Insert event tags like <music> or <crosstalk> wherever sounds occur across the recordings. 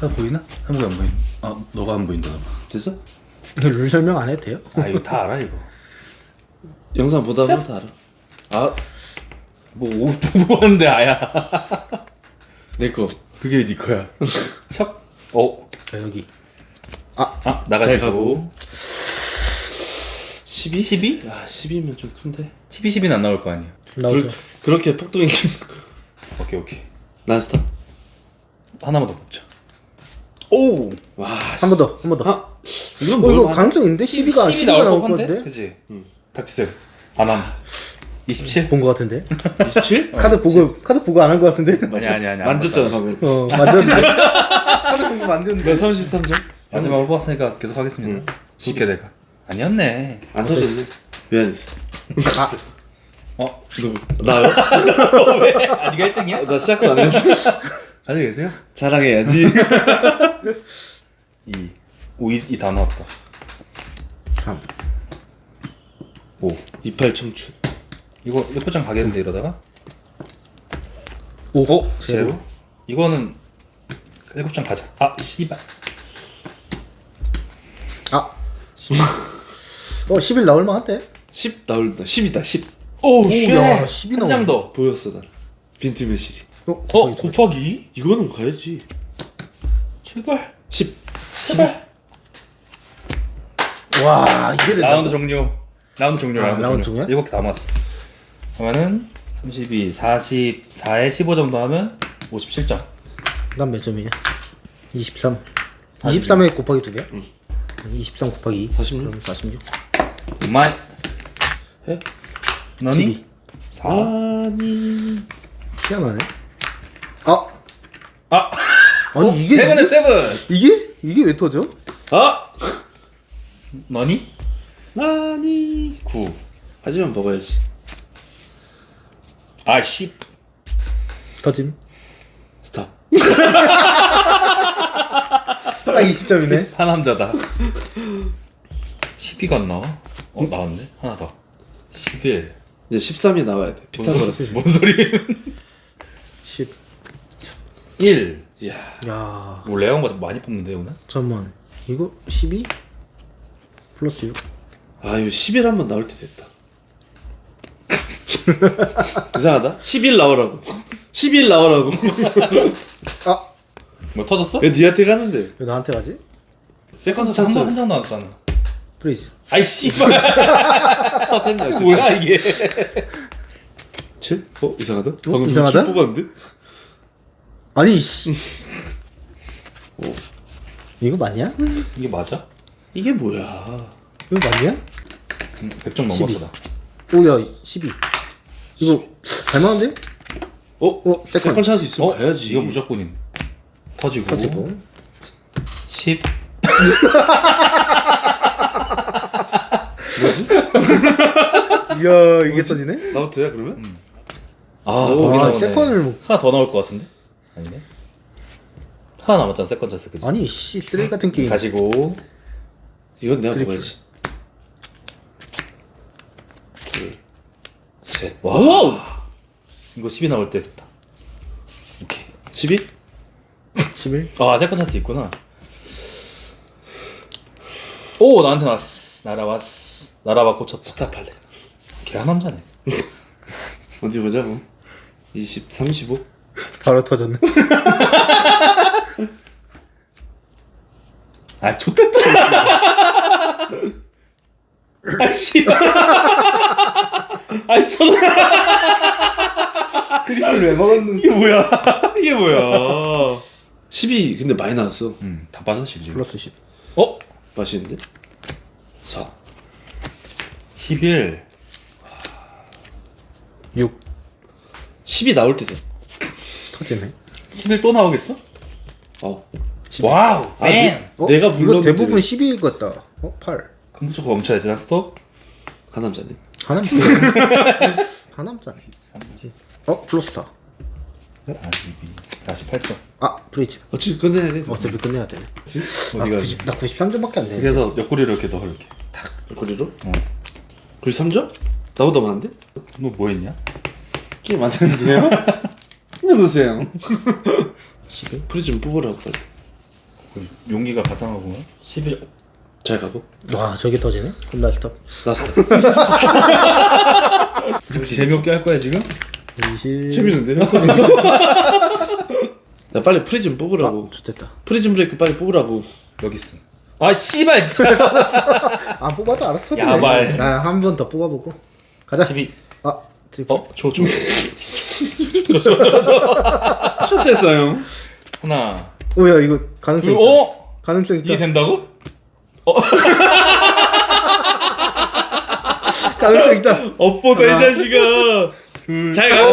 다 보이나? 한국이 안 보이나? 아 너가 안 보인다 됐어? 룰 설명 안 해도 돼요? 아 이거 다 알아 이거 영상 보다 보면 다 알아. 아, 뭐, 오, <laughs> 뭐 하는데 아야 <laughs> 내 거. 그게 네 거야 <laughs> 샵 어? 자, 여기. 아 잘 나가시고 가고. 12? 12? 야, 12면 좀 큰데. 12, 12는 안 나올 거 아니야 나오죠. 그, 그렇게 폭동이 오케이 오케이 난 스탑. 하나만 더 뽑자 오! 와, 한 번 더, 한 번 더. 아, 이건 어, 뭘 이거 말- 가능성 있는데? 12가, 12 12가 나올 나올 것 법한데? 같은데? 그치? 응. 닥치세요 안 함 27? 본것 같은데? <laughs> 27? <laughs> 카드 보고, 카드 보고 안한것 같은데? 아니야 아니야 아니야 <laughs> 만졌잖아, 방금. 어, 만졌는데. 카드 보고 만졌는데. 나 33점? 마지막으로 뽑았으니까 계속 하겠습니다 쉽게 내가 아니었네 안 터졌네. 왜안 했어? 어? 누구? 나요? 왜? 아 니가 1등이야? 나 시작도 안 했는데. 가지고 계세요? 자랑해야지. 2 <laughs> 오, 이, 이다 나왔다 3. 5 28 청춘. 이거 예포장 가겠는데 이러다가 5. 어? 제로? 이거는 7장 가자 아 씨발 아. 10. 어, 11 나올 만 한데? 10 나올다. 10이다, 10. 오우 야, 10이 나오네. 한장 더. 보였어, 난. 빈트 매실이. 어, 어? 곱하기? 이거는 가야지. 제발 10. 제발 와, 이게 된다. 라운드 종료 라운드 종료 아, 라운드, 종료 종료야? 7개 다 모았어 그러면은 32, 44에 15 정도 하면 57점 난 몇 점이냐? 23. 23에 곱하기 두 개야? 응. 23 곱하기 2. 46? 그럼 46. 마이 해? 너니? 12. 4 아니. 희한하네. 아, 아! 아니 이게 이게, 세븐! 이게 이게 왜 터져? 아! 너니? 아니. 9 하지만 먹어야지. 아, 10 터짐. 스탑. 딱 20점이네. 하남자다 12가 안 나와? 어 나왔네 하나 더 11. 이제 13이 나와야 돼. 피타고라스. 뭔 소리? 10. 1. 이야. 야, 뭐 레어인 거 많이 뽑는데 오늘? 잠만. 이거 12 플러스 6. 아, 이거 11한번 나올 때 됐다. <laughs> 이상하다. 11 나오라고. 11 나오라고. 아, 뭐 터졌어? 왜 니한테 가는데? 왜 나한테 가지? 세컨드 찼어. 한장 한장 나왔잖아. 프리즈. 아이 씨발 스탑 했나? <laughs> 뭐야 이게? 7? 어? 이상하다? 방금 이상하다? 7 뽑았는데? 아니 씨. 어. 이거 맞냐? 이게 맞아? 이게 뭐야? 이거 맞냐? 100점 넘었어 나. 오야 12. 이거 갈만한데? 어? 어, 세컨. 세컨 찬스 있으면 어? 가야지. 이거 무조건인. 터지고. 터지고. 10. 이야 이게 터지네? 나부터야 그러면? 아, 오, 아 세컨을 뭐- 하나 더 나올 것 같은데? 아니네. 하나 남았잖아 세컨 찬스 그지? 아니 씨 쓰레기 같은 게임. 가지고 이건 내가 드리플. 먹어야지. 둘, 셋. 와우. 이거 10이 나올 때 됐다. 오케이. 12? 11. 아 세컨 찬스 있구나. 오 나한테 나왔어. 날아왔어. 날아와 꽂혔다. 스탑할래. 걔한 남자네. <laughs> 어디 보자고. 20, 35? 바로 터졌네. <laughs> 아 좋댔다. 아 씨. 아씨 저 트리플 왜 먹었는데? 이게 뭐야? <laughs> 이게 뭐야? 12 근데 많이 나왔어. 음 다 빠졌지 지금. 플러스 10. 어? 맛있는데? 4. 11. 6. 10이 나올 때 돼. 터지네. 11또 나오겠어? 어. 와우. 아, 뱀. 어? 내가 이거 불렀는데 대부분 왜- 12일 것 같다. 어? 8. 그럼 무조건 멈춰야지. 난 스톱. 가남자네. 하남자. <laughs> 하남자네. 어? 플러스 4. 42. 48점. 아 브리지. 어차피 끝내야 돼. 어차피 끝내야 되네. 나, 어디가? 90, 나 93점밖에 안 돼. 그래서 옆구리를 이렇게 넣을게. 거리로? 어. 거리 3점? 나보다 많은데? 너 뭐 했냐? 게임 안 되는데요? <laughs> 누구세요? 11. 프리 좀 뽑으라고 빨리. 용기가 가상하구나 11 잘 가고. 와 저게 터지네? 그럼 나 스톱 라스트. 이렇게 재미없게 할 거야 지금? 20 재밌는데? 야 <laughs> 빨리 프리즘 뽑으라고. 좋됐다 프리즘 브레이크 빨리 뽑으라고. 여기 있어 아 씨발 진짜 <laughs> 안 뽑아도 알아서 터지네 야발. 나한 번 더 뽑아보고 가자 12아 트리플 어? 줘 줘. <laughs> 샷 됐어 형. 하나 오야 이거 가능성 둘 있다 어? 가능성 이게 있다 된다고? 가능성 있다 업보다 이 자식아. 잘 가고.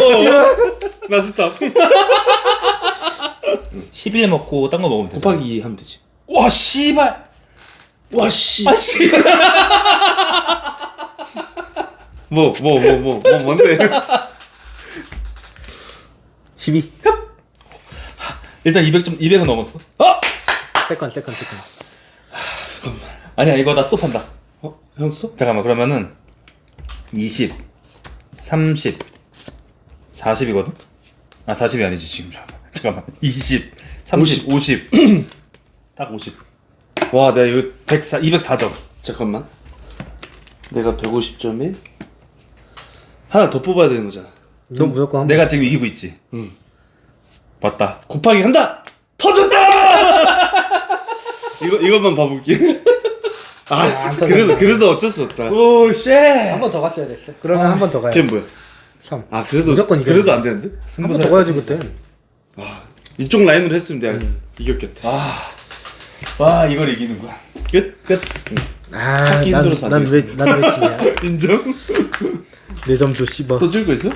<laughs> 나 스탑. 11 먹고 딴 거 먹으면 되잖아 곱하기 2 하면 되지. 와 씨발 와 씨. 아 씨발 뭐 뭐 뭐 뭐 뭐 뭔데? <laughs> 12 일단 200점 200은 넘었어. 세컨 세컨 세컨. 아니야 이거 나 스톱한다. 어? 형 스톱? 잠깐만 그러면은 20 30 40이거든? 아 40이 아니지 지금. 잠깐만. 잠깐만. 20 30 50 딱 50 와 내가 이거 104 204점. 잠깐만. 내가 150점에 하나 더 뽑아야 되는 거잖아. 너 무조건 한 번. 내가 지금 이기고 있지 응 맞다 곱하기 한다. 터졌다. <laughs> 이거 이것만 봐볼게. <laughs> 아, 씨, 안 그래도 그래도 어쩔 수 없다. 오쉣 한번 더 갔어야 됐어 그러면 한 번 더 가야 걔 뭐야? 3 아 그래도 무조건 이겨야 그래도 돼. 안 되는데? 한번 더 가야지 그때 이쪽 라인으로 했으면 내가 이겼겠다. 와 이걸 이기는구나 끝 끝. 아, 찾기 힘들어서 안 아난난왜난왜 지냐 <laughs> 인정? 내 점수 씹어 또 줄거 있어?